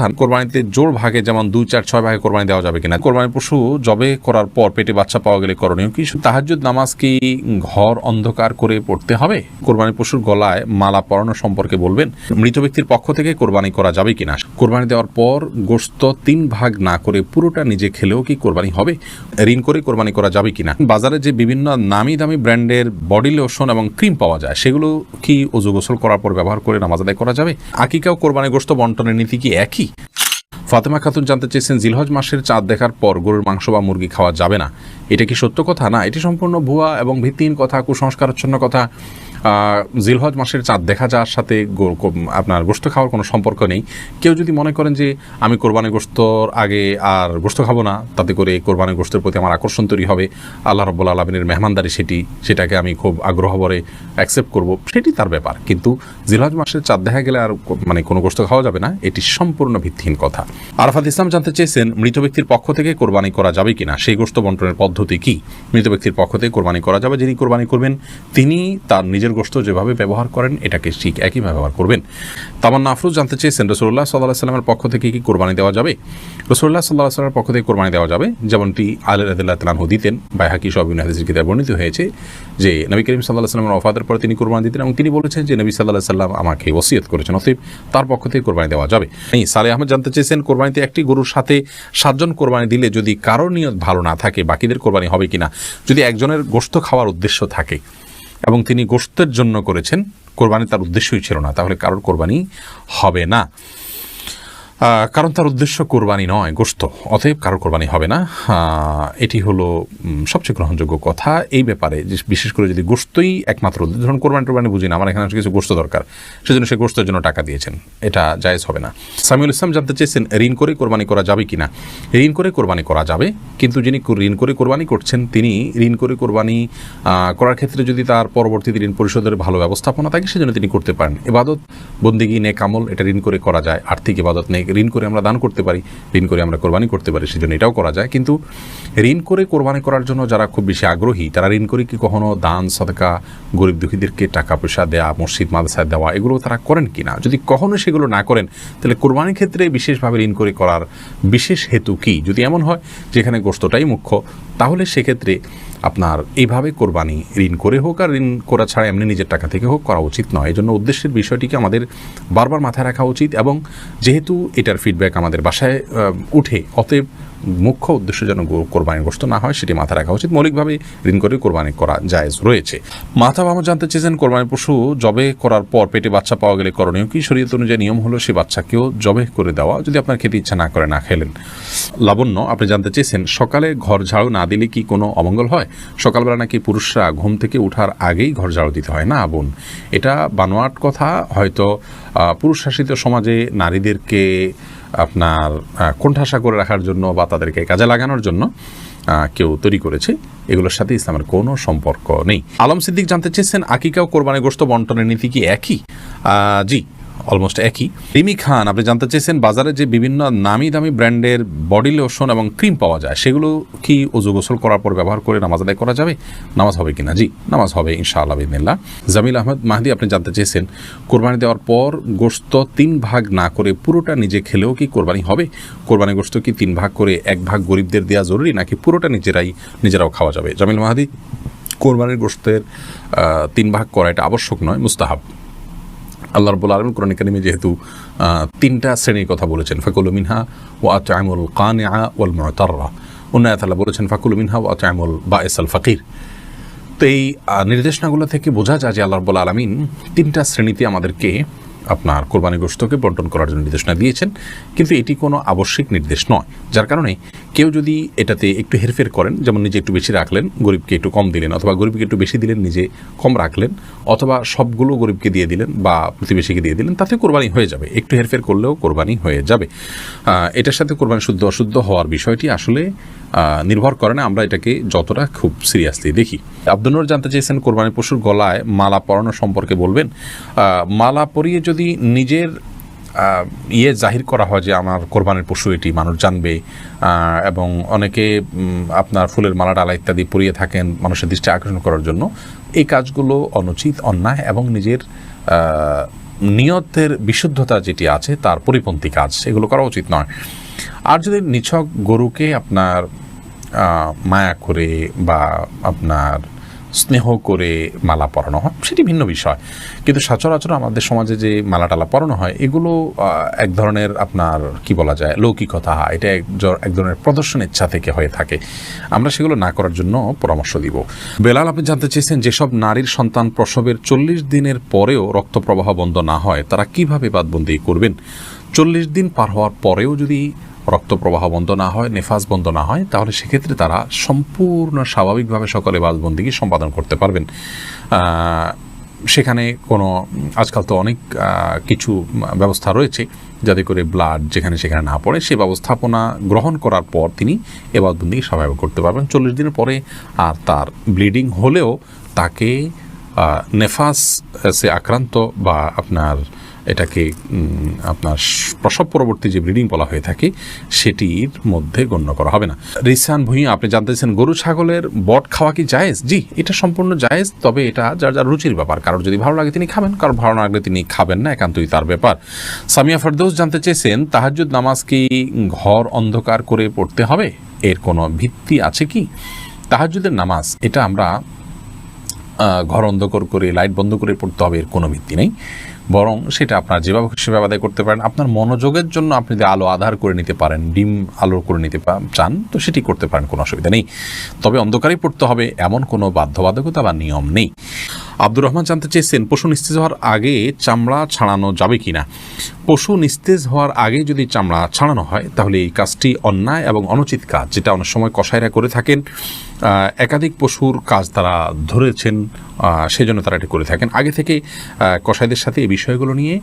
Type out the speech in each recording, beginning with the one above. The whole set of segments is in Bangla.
কথা কোরবানিতে জোর ভাগে যেমন দুই, চার, ছয় ভাগে কোরবানি দেওয়া যাবে কিনা? কোরবানি পশু জবে করার পর পেটে বাচ্চা পাওয়া গেলে করণীয় কি? তাহাজুদ নামাজ কি ঘর অন্ধকার করে পড়তে হবে? কোরবানি পশুর গলায় মালা পরানো সম্পর্কে বলবেন। মৃত ব্যক্তির পক্ষ থেকে কোরবানি করা যাবে কিনা? কোরবানি দেওয়ার পর গোস্ত তিন ভাগ না করে পুরোটা নিজে খেলেও কি কোরবানি হবে? ঋণ করে কোরবানি করা যাবে কিনা? বাজারে যে বিভিন্ন নামি দামি ব্র্যান্ডের বডি লোশন এবং ক্রিম পাওয়া যায়, সেগুলো কি অজু গোসল করার পর ব্যবহার করে নামাজ আদায় করা যাবে? আকিকাও কোরবানি গোস্ত বন্টনের নীতি কি একই? ফাতেমা খাতুন জানতে চেয়েছেন জিলহজ মাসের চাঁদ দেখার পর গরুর মাংস বা মুরগি খাওয়া যাবে না। এটা কি সত্য কথা? না, এটি সম্পূর্ণ ভুয়া এবং ভিত্তিহীন কথা, কুসংস্কারচ্ছন্ন কথা। জিলহজ মাসের চাঁদ দেখা যাওয়ার সাথে আপনার গোস্ত খাওয়ার কোনো সম্পর্ক নেই। কেউ যদি মনে করেন যে, আমি কোরবানি গোস্তর আগে আর গোস্ত খাব না, তাতে করে কোরবানি গোস্তের প্রতি আমার আকর্ষণ তৈরি হবে। আল্লাহ রব্বুল আলমিনের মেহমানদারি সেটি, সেটাকে আমি খুব আগ্রহ ভরে অ্যাকসেপ্ট করব। সেটি তার ব্যাপার। কিন্তু জিলহজ মাসের চাঁদ দেখা গেলে আর মানে কোনো গোস্ত খাওয়া যাবে না, এটি সম্পূর্ণ ভিত্তিহীন কথা। আরাফাত ইসলাম জানতে চেয়েছেন, মৃত ব্যক্তির পক্ষ থেকে কোরবানি করা যাবে কিনা? সেই গোস্ত বন্টনের পদ্ধতি কি? মৃত ব্যক্তির পক্ষ থেকে কোরবানি করা যাবে, যিনি কোরবানি করবেন, তিনি তার নিজের গোস্ত যেভাবে ব্যবহার করেন, এটাকে ঠিক একই ব্যবহার করবেন। তামান্না আফরুজ জানতে চেয়েছেন রসুল্লাহ সাল্লাহ সাল্লামের পক্ষ থেকে কি কোরবানি দেওয়া যাবে? রসুল্লাহ সাল্লাহ সাল্লামের পক্ষ থেকে কোরবানি দেওয়া যাবে। যেমনটি আলী রাদিল্লাহ তালানহু দিতেন, বাইহাকি সবিন হাদিসের বর্ণিত হয়েছে যে নবী করিম সাল্লাহ সাল্লামের অফাদের পরে তিনি কোরবানি দিতেন এবং তিনি বলেছেন যে নবী সাল্লাহ সাল্লাম আমাকে ওসিয়ত করেছেন, অতএব তার পক্ষ থেকে কোরবানি দেওয়া যাবে। এই সালে আহমদ জানতে চেয়েছেন, কোরবানিতে একটি গরুর সাথে সাতজন কোরবানি দিলে যদি কারও নিয়ত ভালো না থাকে, বাকিদের কোরবানি হবে কিনা। যদি একজনের গোস্ত খাওয়ার উদ্দেশ্য থাকে এবং তিনি গোস্তের জন্য করেছেন, কোরবানি তার উদ্দেশ্যই ছিল না, তাহলে কারোর কোরবানি হবে না। কারণ তার উদ্দেশ্য কোরবানি নয় গোস্ত অতএব কারও কোরবানি হবে না। এটি হলো সবচেয়ে গ্রহণযোগ্য কথা। এই ব্যাপারে বিশেষ করে যদি গোস্তই একমাত্র ধরুন কোরবানি টোরবানি বুঝি না, আমার এখানে কিছু গোস্ত দরকার। সেজন্য সে গোস্তের জন্য টাকা দিয়েছেন। এটা জায়েজ হবে না। সামিউল ইসলাম জানতে চেয়েছেন, ঋণ করে কোরবানি করা যাবে কিনা? ঋণ করে কোরবানি করা যাবে, কিন্তু যিনি ঋণ করে কোরবানি করছেন, তিনি ঋণ করে কোরবানি করার ক্ষেত্রে যদি তার পরবর্তীতে ঋণ পরিশোধের ভালো ব্যবস্থাপনা থাকে, সেজন্য তিনি করতে পারেন। এবাদত, বন্দিগি নে কামল এটা ঋণ করে করা যায়। আর্থিক এবাদত নেই ঋণ করে আমরা দান করতে পারি, ঋণ করে আমরা কোরবানি করতে পারি, সেজন্য এটাও করা যায়। কিন্তু ঋণ করে কোরবানি করার জন্য যারা খুব বেশি আগ্রহী, তারা ঋণ করে কি কখনো দান, সদকা, গরিব দুঃখীদেরকে টাকা পয়সা দেওয়া মসজিদ মাদ্রাসায় দেওয়া, এগুলো তারা করেন কি না? যদি কখনো সেগুলো না করেন, তাহলে কোরবানির ক্ষেত্রে বিশেষভাবে ঋণ করে করার বিশেষ হেতু কি? যদি এমন হয়, যেখানে গোস্তটাই মুখ্য, তাহলে সেক্ষেত্রে আপনার এইভাবে কোরবানি ঋণ করে হোক আর ঋণ করা ছাড়া এমনি নিজের টাকা থেকে হোক করা উচিত নয়। এই জন্য উদ্দেশ্যের বিষয়টিকে আমাদের বারবার মাথায় রাখা উচিত এবং যেহেতু এটার ফিডব্যাক আমাদের বাসায় উঠে, অতএব মুখ্য উদ্দেশ্য যেন গো- কোরবানির গোস্ত না হয়, সেটি মাথায় রাখা উচিত। মৌলিকভাবে ঋণ করে কোরবানি করা জায়েজ রয়েছে। মাথা বামা জানতে চেয়েছেন কোরবানি পশু জবে করার পর পেটে বাচ্চা পাওয়া গেলে করণীয় কি? শরীয়ত অনুযায়ী নিয়ম হলো সেই বাচ্চাকেও জবে করে দেওয়া, যদি আপনার খেতে ইচ্ছা না করে, না খেলেন। লাবণ্য, আপনি জানতে চেয়েছেন, সকালে ঘর ঝাড়ু না দিলে কি কোনো অমঙ্গল হয়? সকালবেলা নাকি পুরুষরা ঘুম থেকে ওঠার আগেই ঘর ঝাড়ু দিতে হয়? না, বোন। এটা বানোয়াট কথা। হয়তো পুরুষ শাসিত সমাজে নারীদেরকে আপনার কোণঠাসা করে রাখার জন্য বা তাদেরকে কাজে লাগানোর জন্য কেউ তৈরি করেছে। এগুলোর সাথে ইসলামের কোনো সম্পর্ক নেই। আলম সিদ্দিক জানতে চেয়েছেন আকিকা ও কোরবানি গোস্ত বন্টনের নীতি কি একই? জি। অলমোস্ট একই। রিমি খান, আপনি জানতে চেয়েছেন বাজারে যে বিভিন্ন নামি দামি ব্র্যান্ডের বডি লোশন এবং ক্রিম পাওয়া যায়, সেগুলো কি অজু গোসল করার পর ব্যবহার করে নামাজ আদায় করা যাবে? নামাজ হবে কিনা? জি, নামাজ হবে, ইনশাআল্লাহ বিদিনিল্লাহ জামিল আহমদ মাহদি, আপনি জানতে চেয়েছেন কোরবানি দেওয়ার পর গোস্ত তিন ভাগ না করে পুরোটা নিজে খেলেও কি কোরবানি হবে? কোরবানি গোস্ত কি তিন ভাগ করে এক ভাগ গরিবদের দেওয়া জরুরি, নাকি পুরোটা নিজেরাই, নিজেরাও খাওয়া যাবে? জামিল মাহাদি, কোরবানির গোস্তের তিন ভাগ করা এটা আবশ্যক নয়, মুস্তাহাব। আল্লাহ রবুল আলম কোরআন একাডেমি যেহেতু তিনটা শ্রেণির কথা বলেছেন। ফাকুল মিনহা ও আতামুল কানিয়া ওয়াল মুতাররা। উন্নয় তালা বলেছেন, ফাকুল মিনহা ও আতামুল বা এসাল ফাকির। তো এই নির্দেশনাগুলো থেকে বোঝা যায় যে আল্লাহ রবুল আলমিন তিনটা শ্রেণীতে আমাদেরকে আপনার কোরবানি গোস্তকে বন্টন করার জন্য নির্দেশনা দিয়েছেন, কিন্তু এটি কোনো আবশ্যিক নির্দেশ নয়। যার কারণে কেউ যদি এটাতে একটু হেরফের করেন, যেমন নিজে একটু বেশি রাখলেন, গরিবকে একটু কম দিলেন, অথবা গরিবকে একটু বেশি দিলেন, নিজে কম রাখলেন, অথবা সবগুলো গরিবকে দিয়ে দিলেন বা প্রতিবেশীকে দিয়ে দিলেন, তাতে কোরবানি হয়ে যাবে। একটু হেরফের করলেও কোরবানি হয়ে যাবে। এটার সাথে কোরবানি শুদ্ধ, অশুদ্ধ হওয়ার বিষয়টি আসলে নির্ভর করে না, আমরা এটাকে যতটা খুব সিরিয়াসলি দেখি। আব্দুল জানতে চেয়েছেন কোরবানি পশুর গলায় মালা পরানো সম্পর্কে বলবেন। মালা পরিয়ে যদি নিজের ইয়ে জাহির করা হয় যে আমার কোরবানির পশু এটি, মানুষ জানবে এবং অনেকে আপনার ফুলের মালা, ডালা ইত্যাদি পরিয়ে থাকেন মানুষের দৃষ্টি আকর্ষণ করার জন্য, এই কাজগুলো অনুচিত, অন্যায় এবং নিজের নিয়তের বিশুদ্ধতা যেটি আছে তার পরিপন্থী কাজ, এগুলো করা উচিত নয়। আর যদি নিছক গরুকে আপনার মায়া করে বা আপনার স্নেহ করে মালা পরানো হয়। সেটি ভিন্ন বিষয়। কিন্তু সচরাচর আমাদের সমাজে যে মালা টালা পরানো হয়, এগুলো এক ধরনের আপনার, কি বলা যায়, লৌকিকতা। এটা এক ধরনের প্রদর্শন ইচ্ছা থেকে হয়ে থাকে। আমরা সেগুলো না করার জন্য পরামর্শ দিব। বেলাল, আপনি জানতে চেয়েছেন যেসব নারীর সন্তান প্রসবের চল্লিশ দিনের পরেও রক্ত প্রবাহ বন্ধ না হয়, তারা কীভাবে বাদবন্দি করবেন? চল্লিশ দিন পার হওয়ার পরেও যদি রক্ত প্রবাহ বন্ধ না হয় নেফাজ বন্ধ না হয়, তাহলে সেক্ষেত্রে তারা সম্পূর্ণ স্বাভাবিকভাবে সকলে বাদবন্দিকে সম্পাদন করতে পারবেন। সেখানে কোনো, আজকাল তো অনেক কিছু ব্যবস্থা রয়েছে, যাতে করে ব্লাড যেখানে সেখানে না পড়ে সেই ব্যবস্থাপনা গ্রহণ করার পর তিনি এবাদবন্দি স্বাভাবিক করতে পারবেন। চল্লিশ দিনের পরে আর তার ব্লিডিং হলেও তাকে নেফাস সে আক্রান্ত বা আপনার এটাকে আপনার প্রসব পরবর্তী যে ব্রিডিং বলা হয়ে থাকে, সেটির মধ্যে গণ্য করা হবে না। রিসান ভুঁইয়া, আপনি জানতেছেন গরু ছাগলের বট খাওয়া কি জায়েজ? জি, এটা সম্পূর্ণ জায়েজ, তবে এটা যার যার রুচির ব্যাপার। কারোর যদি ভালো লাগে তিনি খাবেন, কারোর ভালো না লাগলে তিনি খাবেন না, একান্তই তার ব্যাপার। সামিয়া ফেরদৌস জানতে চেয়েছেন, তাহাজ্জুদ নামাজ কি ঘর অন্ধকার করে পড়তে হবে? এর কোনো ভিত্তি আছে কি? তাহাজ্জুদের নামাজ, এটা আমরা ঘর অন্ধকার করে, লাইট বন্ধ করে পড়তে হবে, এর কোনো ভিত্তি নেই। বরং সেটা আপনার যেভাবে সেভাবে আদায় করতে পারেন। আপনার মনোযোগের জন্য আপনি যদি আলো আধার করে নিতে পারেন, ডিম আলো করে নিতে চান, তো সেটি করতে পারেন, কোনো অসুবিধা নেই। তবে অন্ধকারই পড়তে হবে, এমন কোনো বাধ্যবাধকতা বা নিয়ম নেই। আব্দুর রহমান জানতে চেয়েছেন পশু নিস্তেজ হওয়ার আগে চামড়া ছাড়ানো যাবে কিনা? পশু নিস্তেজ হওয়ার আগে যদি চামড়া ছাড়ানো হয় তাহলে এই কাজটি অন্যায় এবং অনুচিত কাজ যেটা অনেক সময় কসাইরা করে থাকেন। একাধিক পশুর কাজ তারা ধরেছেন সেজন্য তারা এটি করে থাকেন। আগে থেকে আহ, কসাইদের সাথে এই বিষয়গুলো নিয়ে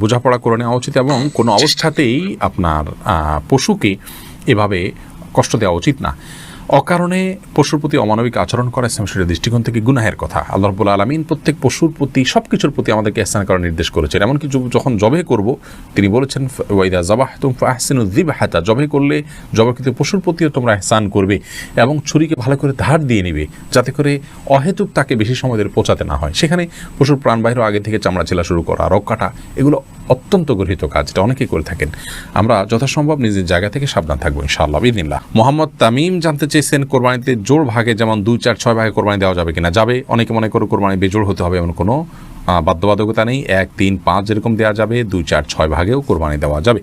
বোঝাপড়া করে নেওয়া উচিত এবং কোনো অবস্থাতেই আপনার পশুকে এভাবে কষ্ট দেওয়া উচিত না। অকারণে পশুর প্রতি অমানবিক আচরণ করা ইসলাম শরীরের দৃষ্টিকোণ থেকে গুনাহের কথা। আল্লাহ রব্বুল আলমিন প্রত্যেক পশুর প্রতি সব কিছুর প্রতি আমাদেরকে স্নান করার নির্দেশ করেছেন। এমনকি যখন জবে করব, তিনি বলেছেন ওয়াইদা জবাহ তুম ফাহসিনু দিব হাতা জবে করলে জবাকৃত পশুর প্রতিও তোমরা এহসান করবে এবং ছুরিকে ভালো করে ধার দিয়ে নিবে, যাতে করে অহেতুক তাকে বেশি সময় ধরে পচাতে না হয়। সেখানে পশুর প্রাণবাহির আগে থেকে চামড়া ছেলা শুরু করা রক কাটা, এগুলো অত্যন্ত গর্হিত কাজ, এটা অনেকেই করে থাকেন। আমরা যথাসম্ভব নিজের জায়গা থেকে সাবধান থাকব, ইনশাআল্লাহ বিদিনিল্লাহ মোহাম্মদ তামিম জানতে চেয়েছেন কোরবানিতে জোর ভাগে, যেমন দুই চার ছয় ভাগে কোরবানি দেওয়া যাবে কিনা। যাবে, অনেকে মনে করো কোরবানি বেজোর হতে হবে এমন কোনো বাধ্যবাধকতা নেই। এক, তিন, পাঁচ যেরকম দেওয়া যাবে, দুই, চার, ছয় ভাগেও কোরবানি দেওয়া যাবে।